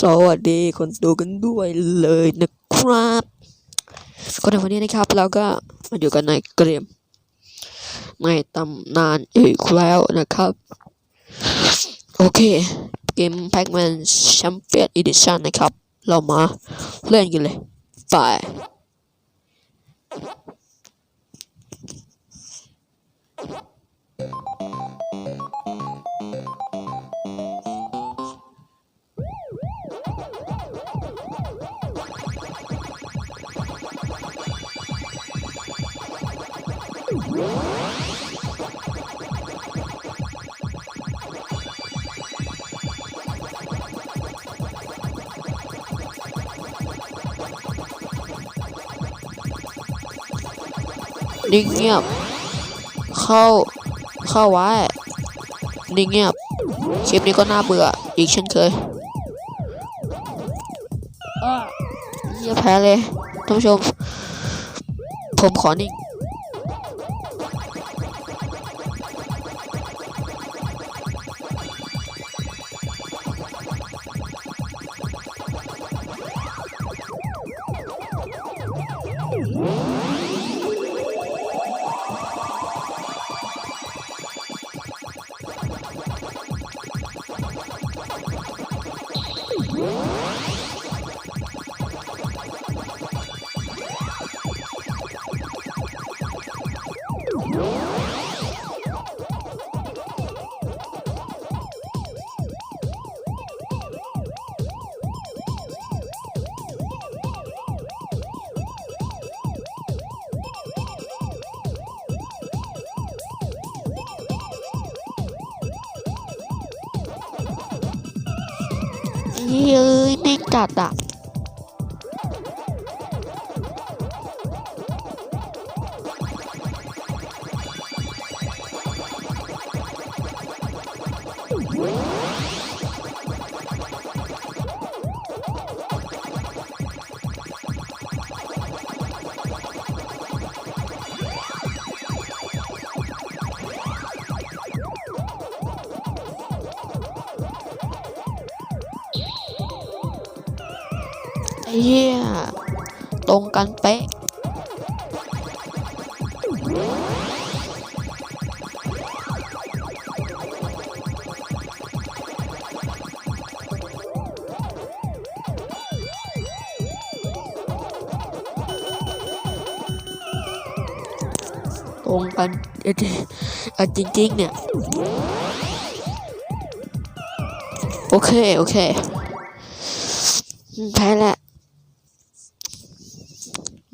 สวัสดีคนดูกันด้วยเลยนะครับก็ในวันนี้นะครับเราก็มาอยู่กันในเกมในตำนานอีกแล้วนะครับ โอเค เกม Pac-Man Champion Edition นะครับ เรามาเล่นกันเลย ไป นิ่งเงียบ เข้า เข้าไว้ นิ่งเงียบ คลิปนี้ก็น่าเบื่อ อีกเช่นเคยเยี่ยแพ้เลยท่านผู้ชม ผมขอนิ่ง เย้ยนิ่ เหี้ยตรงกันเป๊ะตรงกันเอ่อเอ่อจริงๆเนี่ย โอเค โอเค แพ้แล้ว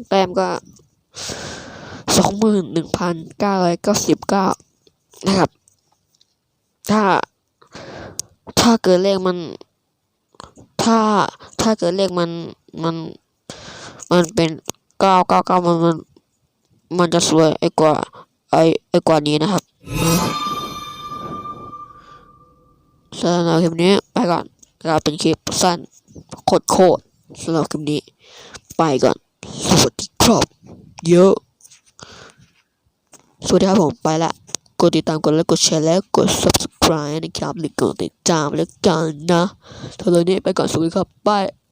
แต้มก็สองหมื่นหนึ่งพันเก้าร้อยเก้าสิบเก้านะครับ ถ้า ถ้าเกิดเลขมัน ถ้าถ้าเกิดเลขมันมันมันเป็นเก้าเก้าเก้ามันมันมันจะสวยไอ้กว่าไอ้ไอ้กว่านี้นะครับสำหรับคลิปนี้ไปก่อนเราเป็นคลิปสั้นโคตรโคตรสำหรับคลิปนี้ไปก่อน ครับเยอะ สวัสดีครับผมไปละ กดติดตามกดไลค์กดแชร์และกด subscribe นะครับหรือกดติดตามแล้วกันนะเท่านี้ไปก่อนสวัสดีครับบาย